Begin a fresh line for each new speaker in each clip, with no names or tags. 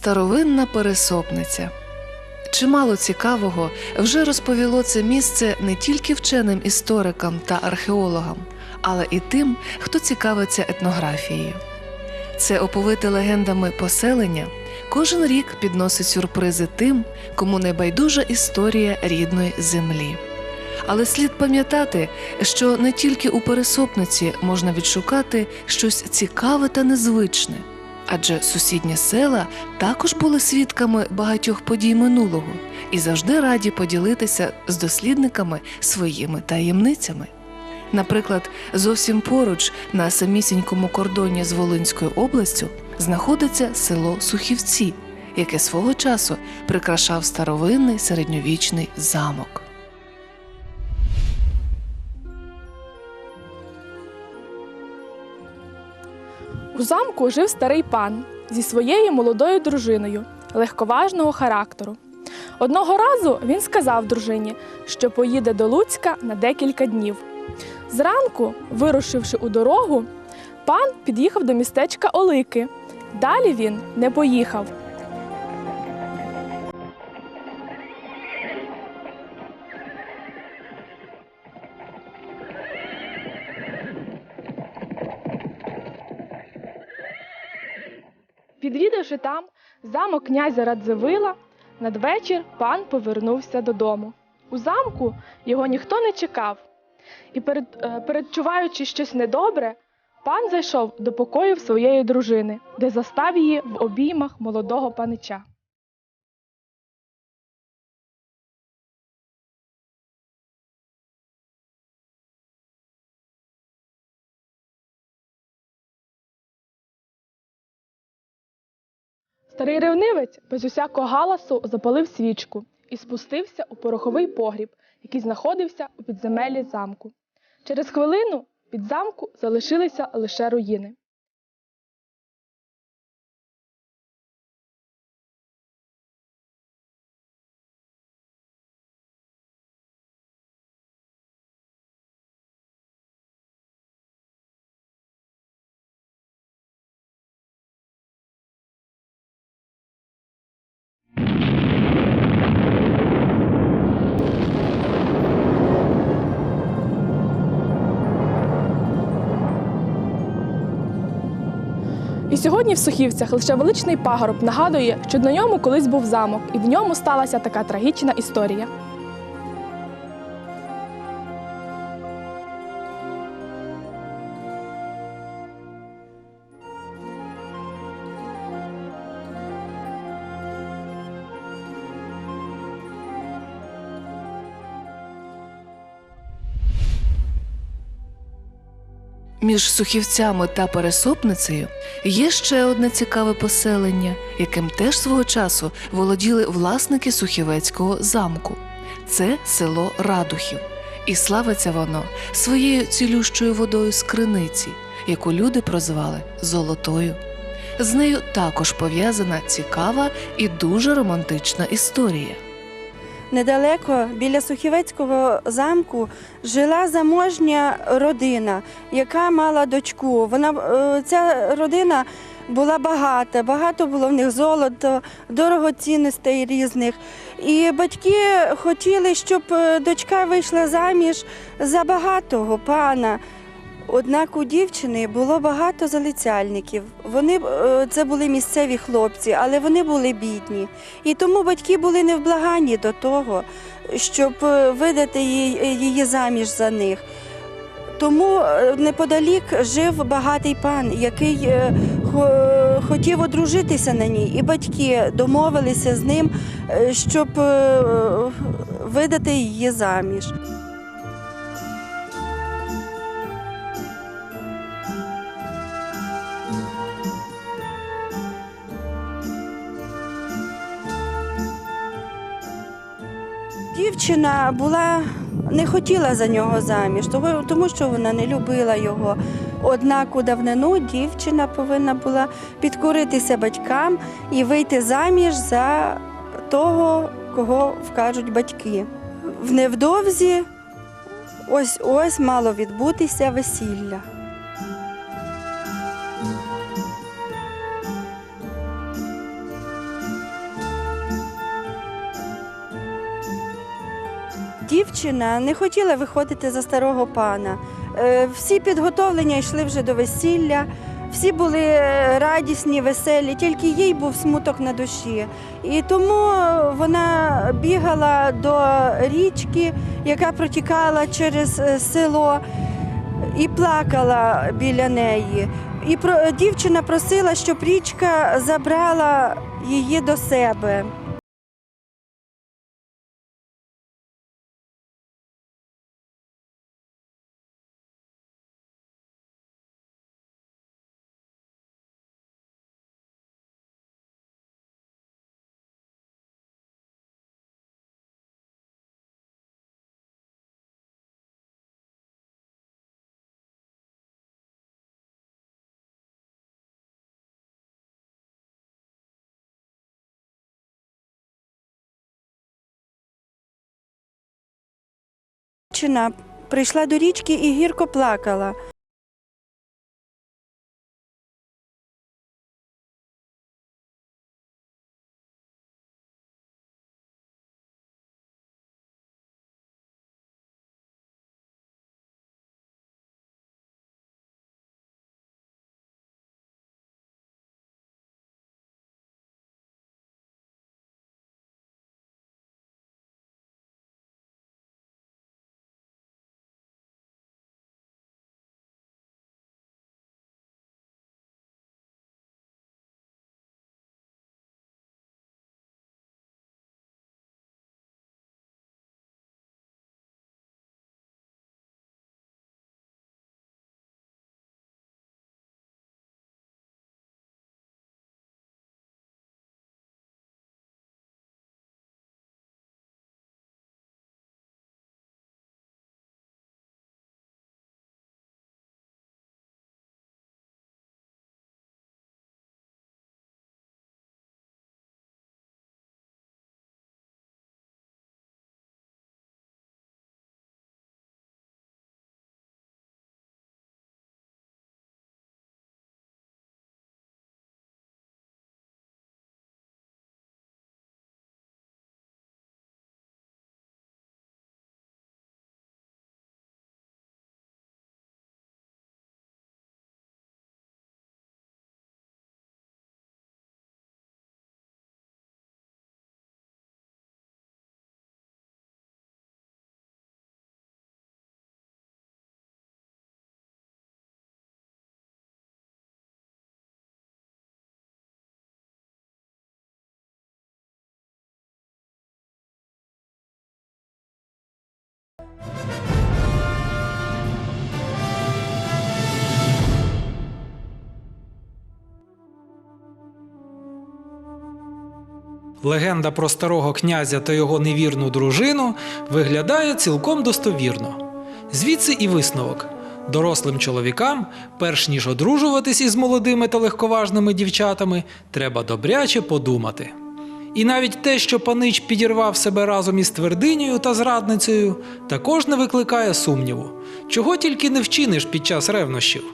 Старовинна пересопниця. Чимало цікавого вже розповіло це місце не тільки вченим історикам та археологам, але і тим, хто цікавиться етнографією. Це оповите легендами поселення кожен рік підносить сюрпризи тим, кому не байдужа історія рідної землі. Але слід пам'ятати, що не тільки у пересопниці можна відшукати щось цікаве та незвичне, адже сусідні села також були свідками багатьох подій минулого і завжди раді поділитися з дослідниками своїми таємницями. Наприклад, зовсім поруч на самісінькому кордоні з Волинською областю знаходиться село Сухівці, яке свого часу прикрашав старовинний середньовічний замок.
У замку жив старий пан зі своєю молодою дружиною легковажного характеру. Одного разу він сказав дружині, що поїде до Луцька на декілька днів. Зранку, вирушивши у дорогу, пан під'їхав до містечка Олики. Далі він не поїхав. Підвідавши там замок князя Радзивила, надвечір пан повернувся додому. У замку його ніхто не чекав, і, перед, е, передчуваючи щось недобре, пан зайшов до покоїв своєї дружини, де застав її в обіймах молодого панича. Старий ревнивець без усякого галасу запалив свічку і спустився у пороховий погріб, який знаходився у підземеллі замку. Через хвилину під замку залишилися лише руїни. І сьогодні в Сухівцях лише величний пагорб нагадує, що на ньому колись був замок, і в ньому сталася така трагічна історія.
Між сухівцями та пересопницею є ще одне цікаве поселення, яким теж свого часу володіли власники сухівецького замку. Це село Радухів, і славиться воно своєю цілющою водою з криниці, яку люди прозвали Золотою. З нею також пов'язана цікава і дуже романтична історія.
Недалеко біля Сухівецького замку жила заможня родина, яка мала дочку. Вона е, ця родина була багата, багато було в них золота, дорогоцінностей різних. І батьки хотіли, щоб е, дочка вийшла заміж за багатого пана. Однак у дівчини було багато залицяльників. Вони е, це були місцеві хлопці, але вони були бідні. І тому батьки були невблаганні до того, щоб е, видати її, її заміж за них. Тому е, неподалік жив багатий пан, який е, хотів одружитися на ній, і батьки домовилися з ним, е, щоб е, видати її заміж. Дівчина була не хотіла за нього заміж, тому що вона не любила його. Однак у давнину дівчина повинна була підкоритися батькам і вийти заміж за того, кого вкажуть батьки. В невдовзі ось ось мало відбутися весілля. Дівчина не хотіла виходити за старого пана. Е, Всі підготовлення йшли вже до весілля, всі були е, радісні, веселі, тільки їй був смуток на душі. І тому вона бігала до річки, яка протікала через е, село, і плакала біля неї. І дівчина просила, щоб річка забрала її до себе. Дівчина прийшла до річки і гірко плакала.
Легенда про старого князя та його невірну дружину виглядає цілком достовірно. Звідси і висновок. Дорослим чоловікам, перш ніж одружуватись із молодими та легковажними дівчатами, треба добряче подумати. І навіть те, що панич підірвав себе разом із твердинею та зрадницею, також не викликає сумніву, чого тільки не вчиниш під час ревнощів.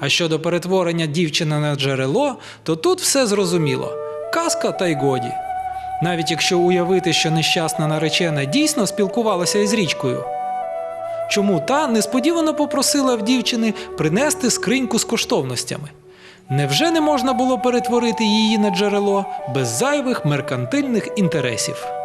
А щодо перетворення дівчини на джерело, то тут все зрозуміло казка та й годі. Навіть якщо уявити, що нещасна наречена дійсно спілкувалася із річкою. Чому та несподівано попросила в дівчини принести скриньку з коштовностями? Невже не можна було перетворити її на джерело без зайвих меркантильних інтересів?